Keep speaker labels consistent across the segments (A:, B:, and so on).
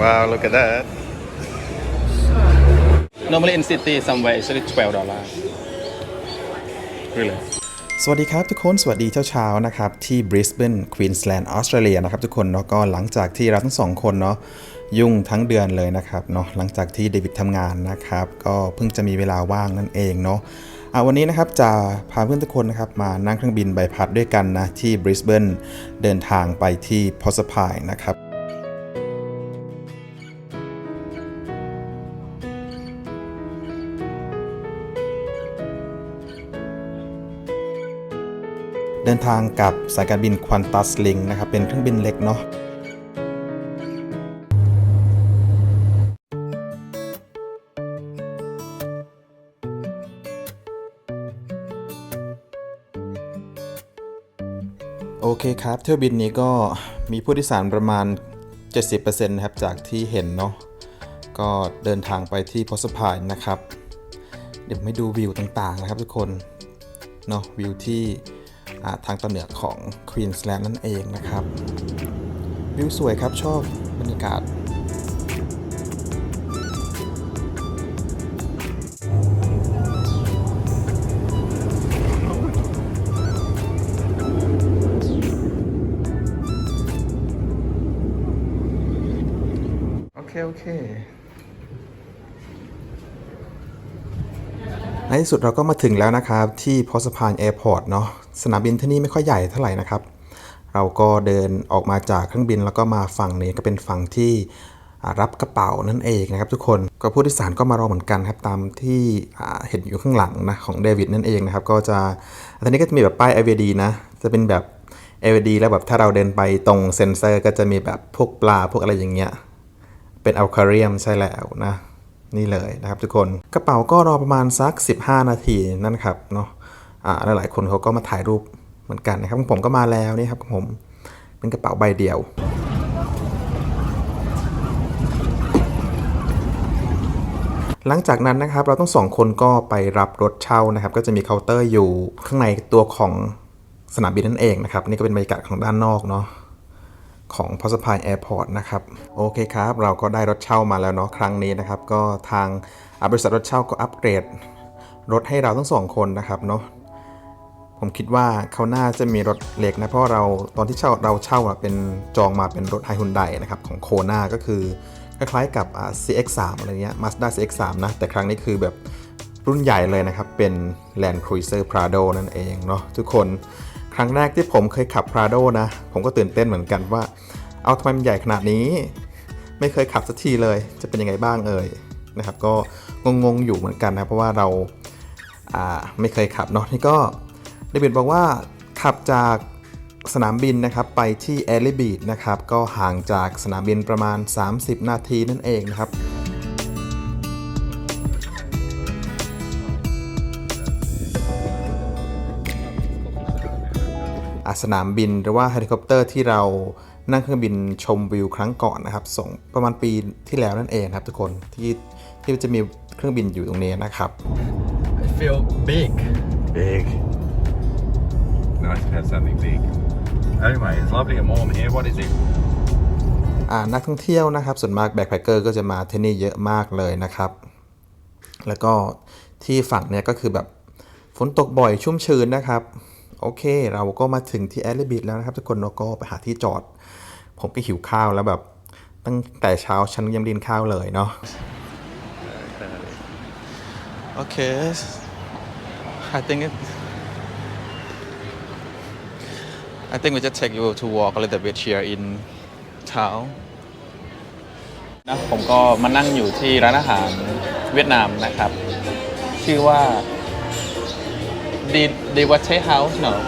A: Wow, look at that.
B: Normally in city somewhere it's only 12 dollar. Really?
C: สวัสดีครับทุกคนสวัสดีเช้าๆนะครับที่บริสเบนควีนสแลนด์ออสเตรเลียนะครับทุกคนเนาะก็หลังจากที่เราทั้งสองคนเนาะยุ่งทั้งเดือนเลยนะครับเนาะหลังจากที่เดวิดทำงานนะครับก็เพิ่งจะมีเวลาว่างนั่นเองเนาะอะวันนี้นะครับจะพาเพื่อนทุกคนนะครับมานั่งเครื่องบินใบพัดด้วยกันนะที่บริสเบนเดินทางไปที่พอสพายนะครับ ดินทางกับสายการบินควันตัสลิงนะครับ เป็นเครื่องบินเล็กเนาะโอเคครับ เที่ยวบินนี้ก็มีผู้โดยสารประมาณ 70%นะครับ จากที่เห็นเนาะก็เดินทางไปที่พอสพายนะครับ เดี๋ยวไม่ดูวิวต่างๆนะครับทุกคน เนาะวิวที่ ทางตอนเหนือของควีนสแลนด์นั่นเองนะครับ วิวสวยครับชอบบรรยากาศ
A: โอเคโอเค
C: ในที่สุดเราก็มาถึงแล้วนะครับ ที่พอสพานแอร์พอร์ตเนาะ สนามบินที่นี่ไม่ค่อยใหญ่เท่าไหร่นะครับ เราก็เดินออกมาจากเครื่องบินแล้วก็มาฝั่งนี้ก็เป็นฝั่งที่รับกระเป๋านั่นเองนะครับทุกคนก็ผู้โดยสารก็มารอเหมือนกันครับตามที่เห็นอยู่ข้างหลังนะของเดวิดนั่นเองนะครับก็จะตอนนี้ก็จะมีแบบป้าย LVD นะจะเป็นแบบ LVD แล้วแบบถ้าเราเดินไปตรงเซ็นเซอร์ก็จะมีแบบพวกปลาพวกอะไรอย่างเงี้ยเป็นอัลคาเรียมใช่แล้วนะนี่เลยนะครับทุกคนกระเป๋าก็รอประมาณสัก 15 นาทีนั่นครับเนาะ หลายๆคนเขาก็มาถ่ายรูปเหมือนกันนะครับของผมก็มาแล้วนี่ครับของผมเป็นกระเป๋าใบเดียวหลังจากนั้นนะครับเราต้องสองคนก็ไปรับรถเช่านะครับ ก็จะมีเคาน์เตอร์อยู่ข้างในตัวของสนามบินนั่นเองนะครับ นี่ก็เป็นบรรยากาศของด้านนอกเนาะของพอสพายแอร์พอร์ตนะครับ โอเคครับ เราก็ได้รถเช่ามาแล้วเนาะครั้งนี้นะครับ ก็ทางบริษัทรถเช่าก็อัปเกรด รถให้เราทั้งสองคนนะครับเนาะ ผมคิดว่าเขาน่าจะมีรถเล็กนะ เพราะเราตอนที่เช่าเราเช่าเป็นจองมาเป็นรถไฮฮุนไดนะครับของโคนาก็คือคล้ายๆกับอ่า CX3 อะไรเงี้ย Mazda CX3 นะ แต่ครั้งนี้คือแบบรุ่นใหญ่เลยนะครับ เป็น Land Cruiser Prado นั่นเองเนาะทุกคนครั้งแรกที่ผมเคยขับ Prado นะ ผมก็ตื่นเต้นเหมือนกันว่า เอาทำไมมันใหญ่ขนาดนี้ ไม่เคยขับสักทีเลย จะเป็นยังไงบ้างเอ่ยนะครับ ก็งงๆอยู่เหมือนกันนะ เพราะว่าเราอ่าไม่เคยขับเนาะนี่ก็ เดวิดบอกว่าขับจากสนามบินนะครับไปที่แอลลี่บีดนะครับก็ห่างจากสนามบินประมาณ 30 นาทีนั่นเองนะครับอะสนามบินหรือว่าเฮลิคอปเตอร์ที่เรานั่งเครื่องบินชมวิวครั้งก่อนนะครับส่งประมาณปีที่แล้วนั่นเองครับทุกคนที่ที่จะมีเครื่องบินอยู่ตรงนี้นะครับ
B: I feel big.
A: Big. Nice to have something big. Anyway, it's lovely and warm here. What is it?
C: อ่านักท่องเที่ยวนะครับ ส่วนมากแบ็คแพคเกอร์ก็จะมาที่นี่เยอะมากเลยนะครับ แล้วก็ที่ฝั่งเนี้ยก็คือแบบฝนตกบ่อยชุ่มชื้นนะครับ โอเค เราก็มาถึงที่แอลลีบีดแล้วนะครับทุกคนเราก็ไปหาที่จอด ผมก็หิวข้าวแล้วแบบตั้งแต่เช้าฉันยังไม่ได้กินข้าวเลยเนาะ
B: Okay. I think it. I think we just take you to walk a little bit here in town. นะผมก็มานั่งอยู่ที่ร้านอาหารเวียดนามนะครับ ชื่อว่าดีดีวัตเช่เฮาส์เนาะ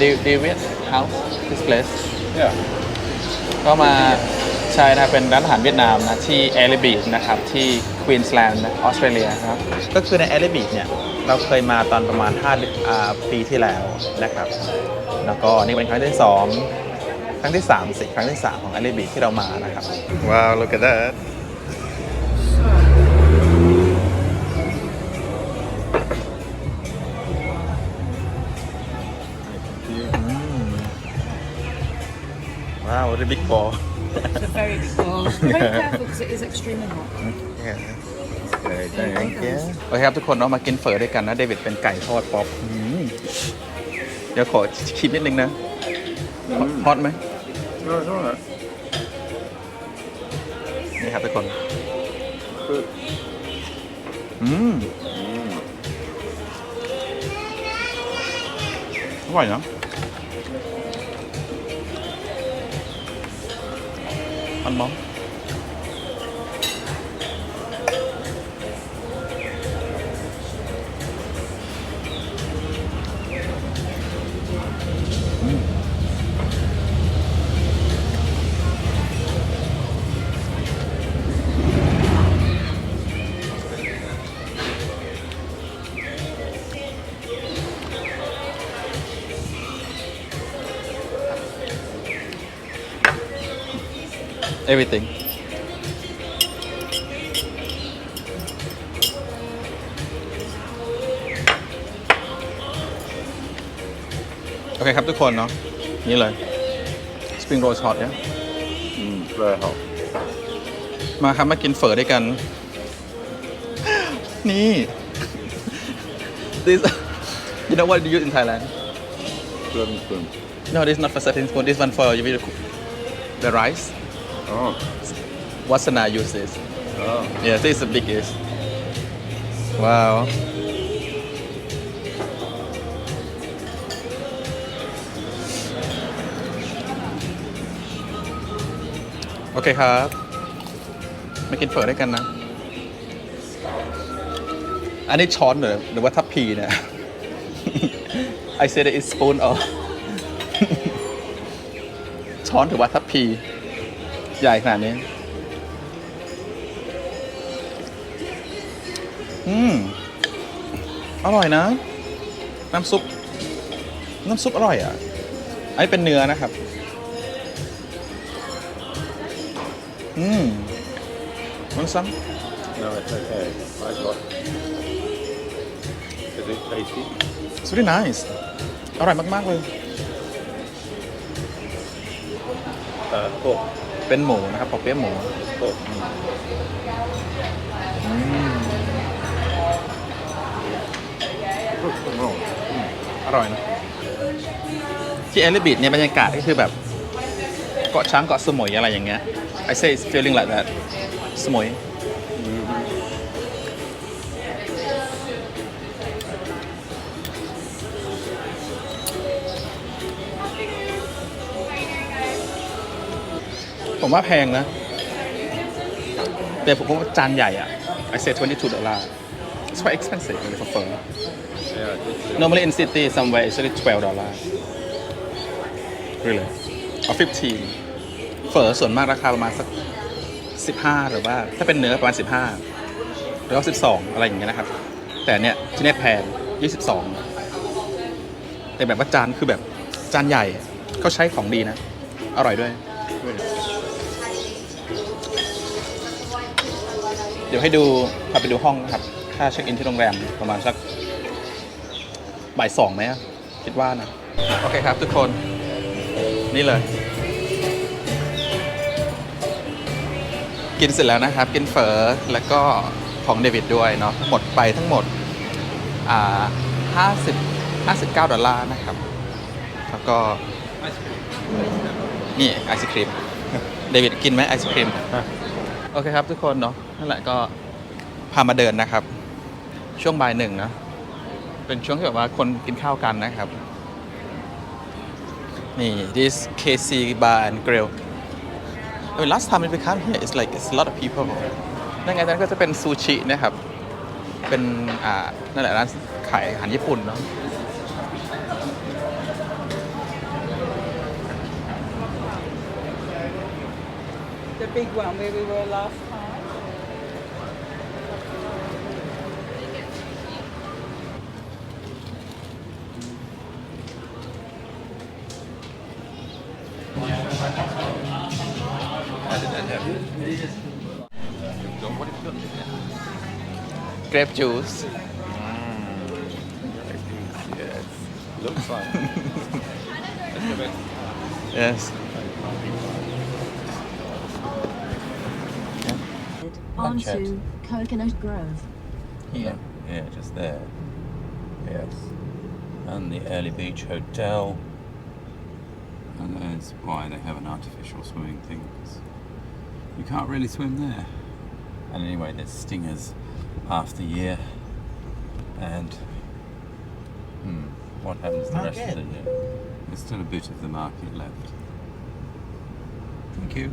B: ดีดีเวียดเฮาส์ this place
A: Yeah.
B: ก็มาใช่นะครับเป็นร้านอาหารเวียดนามนะที่แอร์บีชนะครับที่ควีนสแลนด์ออสเตรเลียครับ ก็คือในแอร์บีชเนี่ย เราเคยมาตอนประมาณ5อ่าปีที่แล้วนะครับ แล้วก็นี่เป็นครั้งที่2ครั้งที่3สิครั้งที่3ของแอร์บีชที่เรามานะครับ
A: Wow, look at that.
B: Wow the big ball
D: It's a very big ball. Very careful because it is extremely hot.
A: ใช่
B: โอเคครับทุกคนเนาะมากินเฝอด้วยกันนะเดวิดเป็นไก่ทอดป๊อปอืม เดี๋ยวขอชิมนิดนึงนะฮอตไหมนี่ครับทุกคนอืมอร่อยเนอะมันมอง everything โอเคครับทุกคนเนาะนี่เลย spring roll shot เนี่ย
A: อืมเลยครับ
B: มาครับมากินเฝอด้วยกัน นี่ this you know what do you use in Thailand
A: เพิ่มเพิ่ม
B: no this not for certain spoon this one for you will cook the rice
A: อ๋อ
B: Wasana use this
A: อ๋อ
B: Yeah, this is the biggest. Wow. โอเคครับมากินเฝอด้วยกันนะ อันนี้ช้อนเหรอหรือว่าทัพพีเนี่ย I said it is spoon or ช้อนถือว่าทัพพี ใหญ่ขนาดนี้ อืม อร่อยนะ น้ำซุป น้ำซุปอร่อยอะอันนี้เป็นเนื้อนะครับ อืมมันซ้
A: no it's okay I got is it tasty ำ
B: it's really nice อร่อยมาก ๆ เลย
A: เอ่อพวก
B: เป็นหมูนะครับปอเปี๊ยะหมูอร่อยนะที่แอลิบีดเนี่ยบรรยากาศก็คือแบบเกาะช้างเกาะสมุยอะไรอย่างเงี้ย I say it's feeling like that สมุย ผมว่าแพงนะ แต่ผมว่าจานใหญ่อะ I say 22 dollar it's quite expensive for pho
A: yeah it's
B: normally in city somewhere it's only 12 dollar really or 15เฝอส่วนมากราคาประมาณสัก 15 หรือว่า ถ้าเป็นเนื้อประมาณ 15หรือว่า12 อะไรอย่างเงี้ยนะครับ แต่เนี่ยที่เนี่ยแพง 22 แต่แบบว่าจานคือแบบจานใหญ่เขาใช้ของดีนะ อร่อยด้วย เดี๋ยวให้ดูพาไปดูห้องนะครับค่าเช็คอินที่โรงแรมประมาณสักบ่ายสองไหมอะคิดว่านะ โอเคครับทุกคน นี่เลย กินเสร็จแล้วนะครับ กินเฝอแล้วก็ของเดวิดด้วยเนาะหมดไปทั้งหมด อ่าห้าสิบห้าสิบเก้าดอลลาร์นะครับ แล้วก็ นี่ไอศครีม เดวิดกินไหมไอศครีม โอเคครับทุกคนเนาะ นั่นแหละก็พามาเดินนะครับ ช่วงบ่ายหนึ่งนะเป็นช่วงที่แบบว่าคนกินข้าวกันนะครับ นี่ this KC bar and grill I mean, last time we come here it's like it's a lot of people นั่นไงนั้นก็จะเป็นซูชินะครับ เป็นอ่านั่นแหละร้านขายอาหารญี่ปุ่นเนาะ
D: The big one where we were last time.
B: Grape juice
A: yes looks like
B: yes
A: Blanchette.
E: onto Coconut Grove.
A: Here. Yeah, just there. Yes. And the Early Beach Hotel. And that's why they have an artificial swimming thing. 'Cause You can't really swim there. And anyway, there's stingers after year. And hmm, what happens the rest of the year? There's still a bit of the market left. Thank you.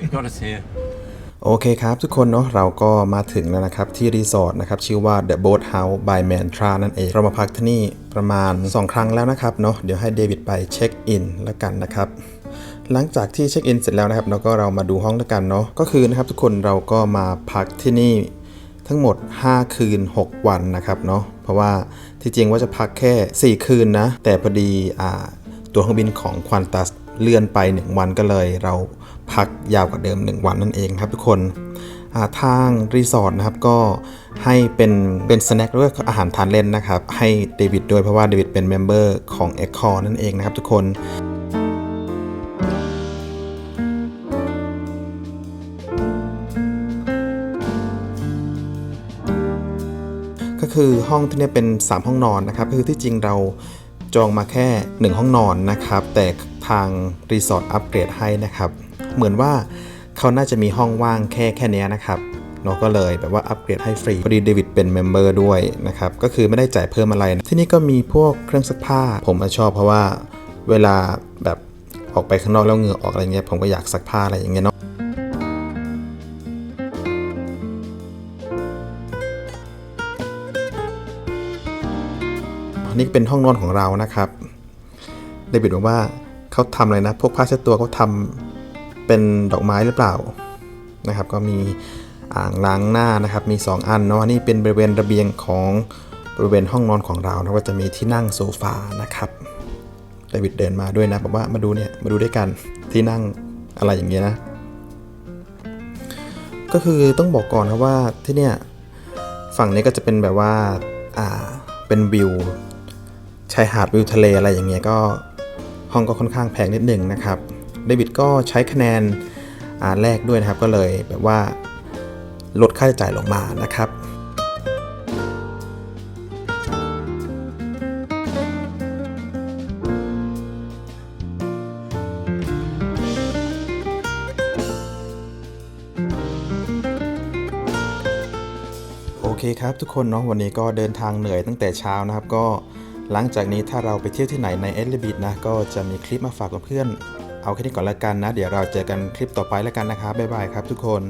A: You got us here.
C: โอเคครับทุกคนเนาะเราก็มาถึงแล้วนะครับที่รีสอร์ทนะครับชื่อว่า The Boat House by Mantra นั่นเอง เรามาพักที่นี่ประมาณ 2 ครั้งแล้วนะครับเนาะเดี๋ยวให้เดวิดไปเช็คอินแล้วกันนะครับ หลังจากที่เช็คอินเสร็จแล้วนะครับเราก็เรามาดูห้องแล้วกันเนาะก็คือนะครับทุกคนเราก็มาพักที่นี่ทั้งหมด 5 คืน 6 วันนะครับเนาะเพราะว่าที่จริงว่าจะพักแค่ 4 คืนนะ แต่พอดีอ่าตัวเครื่องบินของควอนตัสเลื่อนไป 1 วันก็เลย เราพักยาวกว่าเดิม 1 วันนั่นเองครับทุกคนทางรีสอร์ทนะครับก็ให้เป็นเป็นสแน็คด้วยอาหารทานเล่นนะครับ ให้เดวิดด้วยเพราะว่าเดวิดเป็นเมมเบอร์ของ e c o นั่นเองนะครับทุกคน คือห้องที่นี่เป็น 3 ห้องนอนนะครับคือที่จริงเราจองมาแค่ 1 ห้องนอนนะครับ แต่ทางรีสอร์ทอัปเกรดให้นะครับ เหมือนว่าเขาน่าจะมีห้องว่างแค่แค่นี้นะครับเนาะก็เลยแบบว่าอัปเกรดให้ฟรีพอดีเดวิดเป็นเมมเบอร์ด้วยนะครับ ก็คือไม่ได้จ่ายเพิ่มอะไรนะที่นี่ก็มีพวกเครื่องซักผ้า ผมชอบเพราะว่าเวลาแบบออกไปข้างนอกแล้วเหงื่อออกอะไรเงี้ยผมก็อยากซักผ้าอะไรอย่างเงี้ยเนาะ นี่เป็นห้องนอนของเรานะครับเดวิดบอกว่าเขาทำอะไรนะ พวกผ้าเช็ดตัวเขาทำเป็นดอกไม้หรือเปล่านะครับ ก็มีอ่างล้างหน้านะครับ มี 2 อันเนาะนี่เป็นบริเวณระเบียงของบริเวณห้องนอนของเรานะก็จะมีที่นั่งโซฟานะครับเดวิดเดินมาด้วยนะบอกว่ามาดูเนี่ยมาดูด้วยกันที่นั่งอะไรอย่างเงี้ยนะ ก็คือต้องบอกก่อนนะว่าที่เนี่ยฝั่งนี้ก็จะเป็นแบบว่าอ่าเป็นวิว ชายหาดวิวทะเลอะไรอย่างเงี้ยก็ห้องก็ค่อนข้างแพงนิดหนึ่งนะครับเดวิดก็ใช้คะแนนอ่าแรกด้วยนะครับ ก็เลยแบบว่าลดค่าใช้จ่ายลงมานะครับโอเคครับทุกคนเนาะวันนี้ก็เดินทางเหนื่อยตั้งแต่เช้านะครับ ก็ หลังจากนี้ถ้าเราไปเที่ยวที่ไหนในเอลิบิดนะ ก็จะมีคลิปมาฝากเพื่อนๆเอาแค่นี้ก่อนละกันนะ เดี๋ยวเราเจอกันคลิปต่อไปแล้วกันนะครับบ๊ายบายครับทุกคน